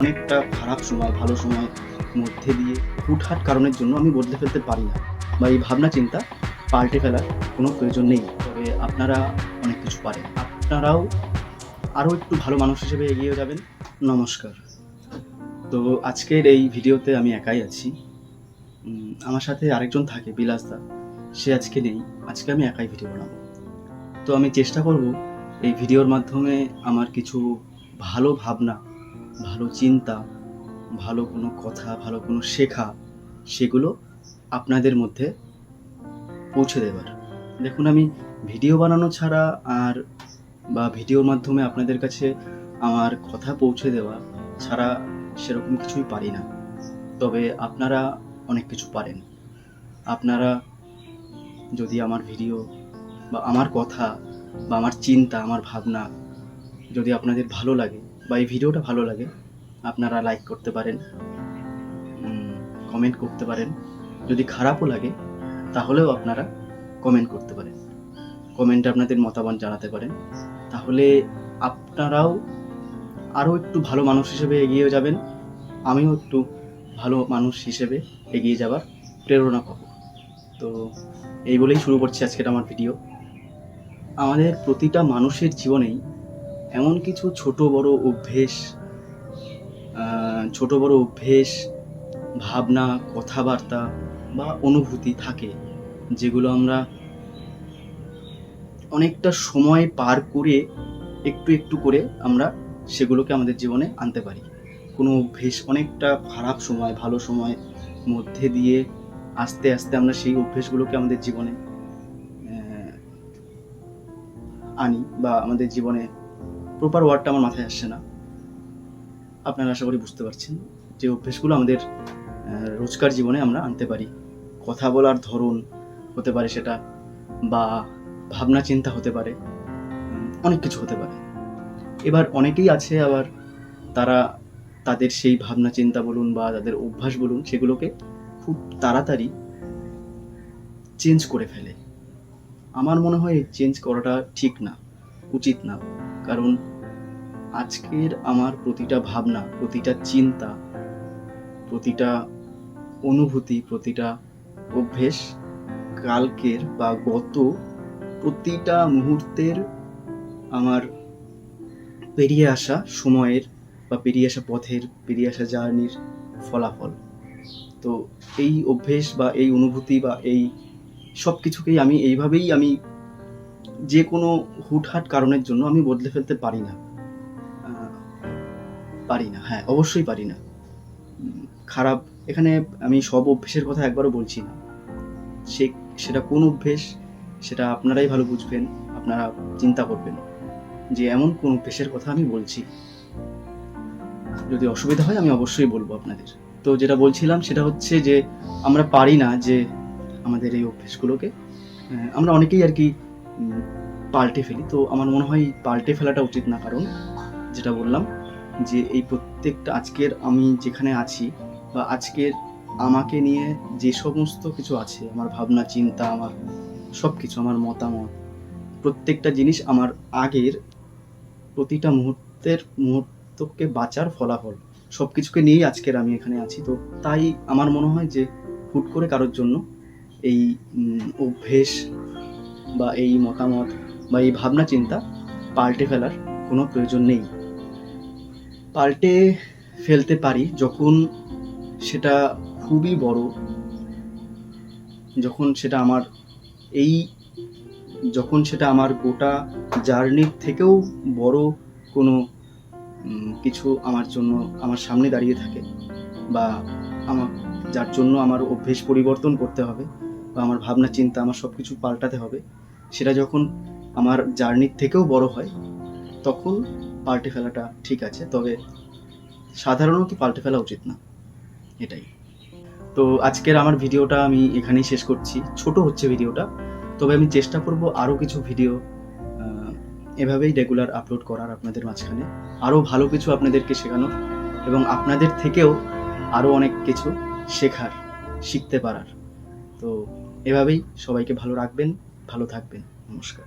অনেকটা খারাপ সময়, ভালো সময় মধ্যে দিয়ে হুটহাট কারণের জন্য আমি বদলে ফেলতে পারি না বা এই ভাবনা চিন্তা পাল্টে ফেলার কোনো প্রয়োজন নেই। তবে আপনারা অনেক কিছু পারেন। আপনারাও আরও একটু ভালো মানুষ হিসেবে এগিয়ে যাবেন। নমস্কার। তো আজকের এই ভিডিওতে আমি একাই আছি। আমার সাথে আরেকজন থাকে বিলাসদা সে আজকে নেই। আজকে আমি একাই ভিডিও বানাবো। তো আমি চেষ্টা করব এই ভিডিওর মাধ্যমে আমার কিছু ভালো ভাবনা ভালো চিন্তা, ভালো কোনো কথা, ভালো কোনো শেখা, সেগুলো আপনাদের মধ্যে পৌঁছে দেবার। দেখুন, আমি ভিডিও বানানো ছাড়া আর বা ভিডিওর মাধ্যমে আপনাদের কাছে আমার কথা পৌঁছে দেওয়া ছাড়া সেরকম কিছুই পারি না। তবে আপনারা অনেক কিছু পারেন। আপনারা যদি আমার ভিডিও বা আমার কথা বা আমার চিন্তা, আমার ভাবনা যদি আপনাদের ভালো লাগে বা এই ভিডিওটা ভালো লাগে, আপনারা লাইক করতে পারেন কমেন্ট করতে পারেন। যদি খারাপও লাগে, তাহলেও আপনারা কমেন্ট করতে পারেন। কমেন্টে আপনাদের মতামত জানাতে পারেন। তাহলে আপনারাও আরও একটু ভালো মানুষ হিসেবে এগিয়ে যাবেন। আমিও একটু ভালো মানুষ হিসেবে এগিয়ে যাবার প্রেরণা পাবো। তো এই বলেই শুরু করছি আজকের আমার ভিডিও আমাদের প্রতিটা মানুষের জীবনেই এমন কিছু ছোট বড় অভ্যেস ছোট বড় অভ্যেস, ভাবনা, কথাবার্তা বা অনুভূতি থাকে, যেগুলো আমরা অনেকটা সময় পার করে একটু একটু করে আমরা সেগুলোকে আমাদের জীবনে আনতে পারি। কোনো অভ্যেস অনেকটা খারাপ সময়, ভালো সময় মধ্যে দিয়ে আস্তে আস্তে আমরা সেই অভ্যেসগুলোকে আমাদের জীবনে আনি বা আমাদের জীবনে প্রপার ওয়ার্ডটা আমার মাথায় আসছে না। আপনারা আশা করি বুঝতে পারছেন যে অভ্যেসগুলো আমাদের রোজকার জীবনে আমরা আনতে পারি। কথা বলার ধরন হতে পারে সেটা, বা ভাবনা চিন্তা হতে পারে অনেক কিছু হতে পারে। এবার অনেকেই আছে আবার, তারা তাদের সেই ভাবনা চিন্তা বলুন বা তাদের অভ্যাস বলুন, সেগুলোকে খুব তাড়াতাড়ি চেঞ্জ করে ফেলে। আমার মনে হয় চেঞ্জ করাটা ঠিক না, উচিত না। কারণ আজকের আমার প্রতিটা ভাবনা, প্রতিটা চিন্তা, প্রতিটা অনুভূতি, প্রতিটা অভ্যেস কালকের বা গত প্রতিটা মুহূর্তের আমার পেরিয়ে আসা সময়ের বা পেরিয়ে আসা পথের, পেরিয়ে আসা জার্নির ফলাফল। তো এই অভ্যেস বা এই অনুভূতি বা এই সব কিছুকেই আমি, এইভাবেই আমি যে কোনো হুটহাট কারণের জন্য আমি বদলে ফেলতে পারি না। পারি না হ্যাঁ অবশ্যই পারি না। খারাপ, এখানে আমি সব অভ্যেসের কথা একবারও বলছি না। সে, সেটা কোন অভ্যেস, সেটা আপনারাই ভালো বুঝবেন, আপনারা চিন্তা করবেন যে এমন কোন অভ্যেসের কথা আমি বলছি। যদি অসুবিধা হয়, আমি অবশ্যই বলব আপনাদের। তো যেটা বলছিলাম, সেটা হচ্ছে যে আমরা পারি না যে আমাদের এই অভ্যেসগুলোকে আমরা অনেকেই আর কি পাল্টে ফেলি। তো আমার মনে হয় পাল্টে ফেলাটা উচিত না, কারণ যেটা বললাম যে এই প্রত্যেকটা আজকের আমি যেখানে আছি বা আজকের আমাকে নিয়ে যে সমস্ত কিছু আছে, আমার ভাবনা, চিন্তা, আমার সব কিছু আমার মতামত, প্রত্যেকটা জিনিস আমার আগের প্রতিটা মুহূর্তের মুহূর্তকে বাঁচার ফলাফল সব কিছুকে নিয়েই আজকের আমি এখানে আছি। তো তাই আমার মনে হয় যে হুট করে কারোর জন্য এই অভ্যেস বা এই মতামত বা এই ভাবনা চিন্তা পাল্টে ফেলার কোনো প্রয়োজন নেই। পাল্টে ফেলতে পারি যখন সেটা খুবই বড়, যখন সেটা আমার এই, যখন সেটা আমার গোটা জার্নির থেকেও বড় কোনো কিছু আমার জন্য আমার সামনে দাঁড়িয়ে থাকে বা আমার, যার জন্য আমার অভ্যেস পরিবর্তন করতে হবে বা আমার ভাবনা চিন্তা আমার সব কিছু পাল্টাতে হবে সেটা যখন আমার জার্নির থেকেও বড় হয়, তখন পাল্টে ফেলাটা ঠিক আছে, তবে সাধারণত পাল্টে ফেলা উচিত না, এটাই। তো আজকের আমার ভিডিওটা আমি এখানেই শেষ করছি, ছোট হচ্ছে ভিডিওটা, তবে আমি চেষ্টা করব আরও কিছু ভিডিও এভাবেই রেগুলার আপলোড করার আপনাদের মাঝখানে, আরও ভালো কিছু আপনাদেরকে শেখানোর এবং আপনাদের থেকেও আরও অনেক কিছু শেখার, শিখতে পারার। তো এভাবেই সবাইকে ভালো রাখবেন ভালো থাকবেন নমস্কার।